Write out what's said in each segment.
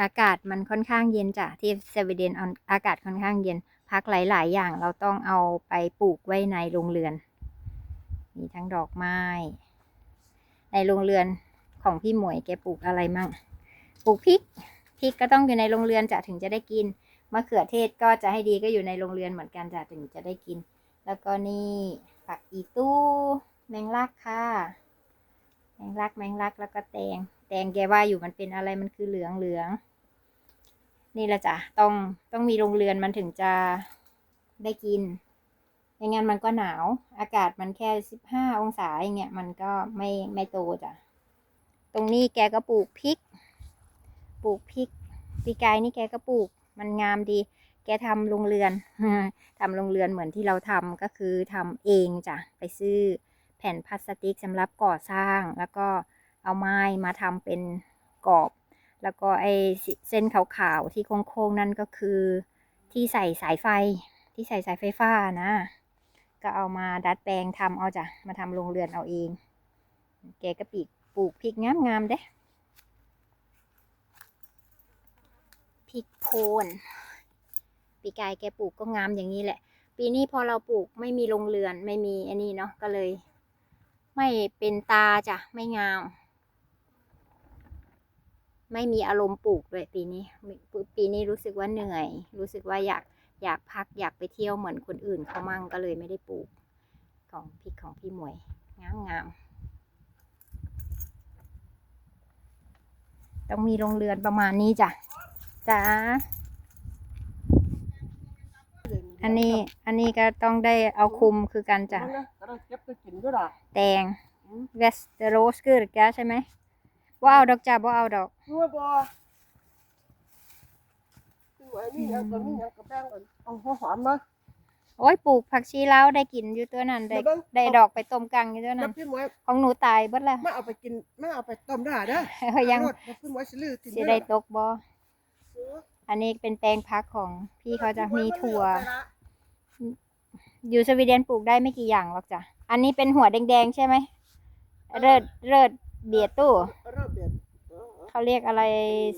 อากาศมันค่อนข้างเย็นจ้ะที่สวีเดนอากาศค่อนข้างเย็น พักหลาย ๆ อย่างเราต้องเอาไปปลูกไว้ในโรงเรือน มีทั้งดอกไม้ ในโรงเรือนของพี่หมวยแกปลูกอะไรมั่ง ปลูกพริก พริกก็ต้องอยู่ในโรงเรือนจ้ะถึงจะได้กิน มะเขือเทศก็จะให้ดีก็อยู่ในโรงเรือนเหมือนกันจ้ะถึงจะได้กิน แล้วก็นี่ผักอีตู้ แมงลักค่ะ แมงลักแมงลักแล้วก็แตง แตงแกว่าอยู่มันเป็นอะไรมันคือเหลืองเหลือง นี่แหละจ้ะต้องต้องมีโรงเรือนมันถึงจะได้กินไม่งั้นมันก็หนาว อากาศมันแค่สิบห้าองศาอย่างเงี้ยมันก็ไม่ไม่โตจ้ะ ตรงนี้แกก็ปลูกพริก ปลูกพริกปีกายนี่แกก็ปลูก มันงามดี แกทำโรงเรือนทำโรงเรือนเหมือนที่เราทำก็คือทำเองจ้ะ ไปซื้อ ผ่นพลาสติกสำหรับก่อสร้าง แล้วก็เอาไม้มาทำเป็นกรอบ แล้วก็ไอเส้นขาวๆที่โค้งๆนั่นก็คือที่ใส่สายไฟที่ใส่สายไฟฟ้านะ ก็เอามาดัดแปลงทำเอาจ้ะมาทำโรงเรือนเอาเองแกก็ปีกปลูกพริกงามๆเด้พริกโพนปีกายแกปลูกก็งามอย่างนี้แหละ ปีนี้พอเราปลูกไม่มีโรงเรือนไม่มีอันนี้เนาะก็เลย ไม่เป็นตาจ้ะไม่งาม ไม่มีอารมณ์ปลูกด้วยปีนี้ ปีนี้รู้สึกว่าเหนื่อย รู้สึกว่าอยากอยากพักอยากไปเที่ยวเหมือนคนอื่นเขามั่งก็เลยไม่ได้ปลูกของพริกของพี่หมวยงามงามต้องมีโรงเรือนประมาณนี้จ้ะจ้าอันนี้อันนี้ก็ต้องได้เอาคุมคือกันจ้ะ นะกำลังเก็บไปกินด้วยล่ะแตงเวสเตโรสคือแกใช่ไหมว่าเอาดอกจ้าว่าเอาดอกรู้บ่ตัวไอ้นี่ยังก็มียังก็แบ่งกันเอาหัวหอมมาโอ้ยปลูกผักชีลาวได้กินอยู่ตัวนั้นได้เดี๋ยวเบิ่งได้ดอกไปต้มกังอยู่ตัวแล้นั้วนพี่หมวยของหนูตายเบิดแล้วมาเอาไปกินมาเอาไปต้มได้เด้อเฮ้ยยังรสแล้วพี่หมวยสิลือกินสิได้ตกบ่อันนี้เป็นแปลงพักของพี่เขาจะมีถั่ว อยู่สวีเดนปลูกได้ไม่กี่อย่างหรอกจ้ะ อันนี้เป็นหัวแดงๆใช่ไหม เริดเริดเบียดตู้เริ่มเปลี่ยนเออเขาเรียกอะไร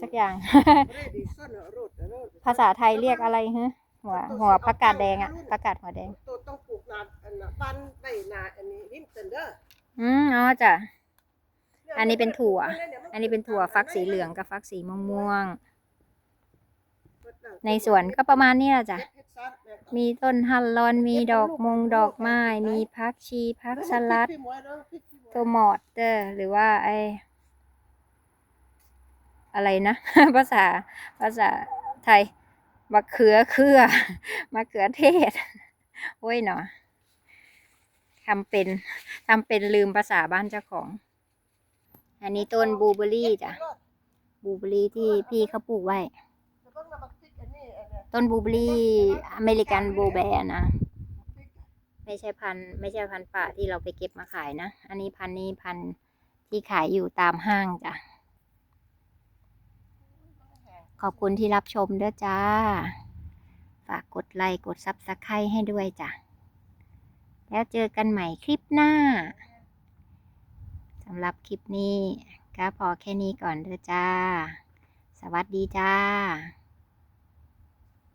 สักอย่างเออเรดีซ่อนรสเรสภาษาไทยเรียกอะไรฮะหัวหัวผักกาดแดงอะผักกาดหัวแดง ตัวต้องปลูกนาอันน่ะบ้านได้นาอันนี้วินเซนเดอร์อืมอ๋อจ้ะ อันนี้เป็นถั่ว อันนี้เป็นถั่วฟักสีเหลืองกับฟักสีม่วงๆ ในสวนก็ประมาณนี้แหละจ้ะ มีต้นฮันลอน มีดอกมงดอกไม้ มีพักชีพักสลัดโทมอตเตอร์หรือว่าไออะไรนะ ภาษาภาษาไทยมะเขือเครือมะเขือเทศ โอ้ยเนาะทำเป็นทำเป็นลืมภาษาบ้านเจ้าของ อันนี้ต้นบลูเบอรี่จ้ะบลูเบอรี่ที่พี่เขาปลูกไว้ ต้นบูเบอรี่อเมริกันบลูแบร์นะ ไม่ใช่พันไม่ใช่พันป่าที่เราไปเก็บมาขายนะ อันนี้พันนี้พันที่ขายอยู่ตามห้างจ้ะ ขอบคุณที่รับชมด้วยจ้า ฝากกดไลค์กดซับสไครต์ให้ด้วยจ้ะ แล้วเจอกันใหม่คลิปหน้าสำหรับคลิปนี้ก็พอแค่นี้ก่อนเด้อจ้า สวัสดีจ้า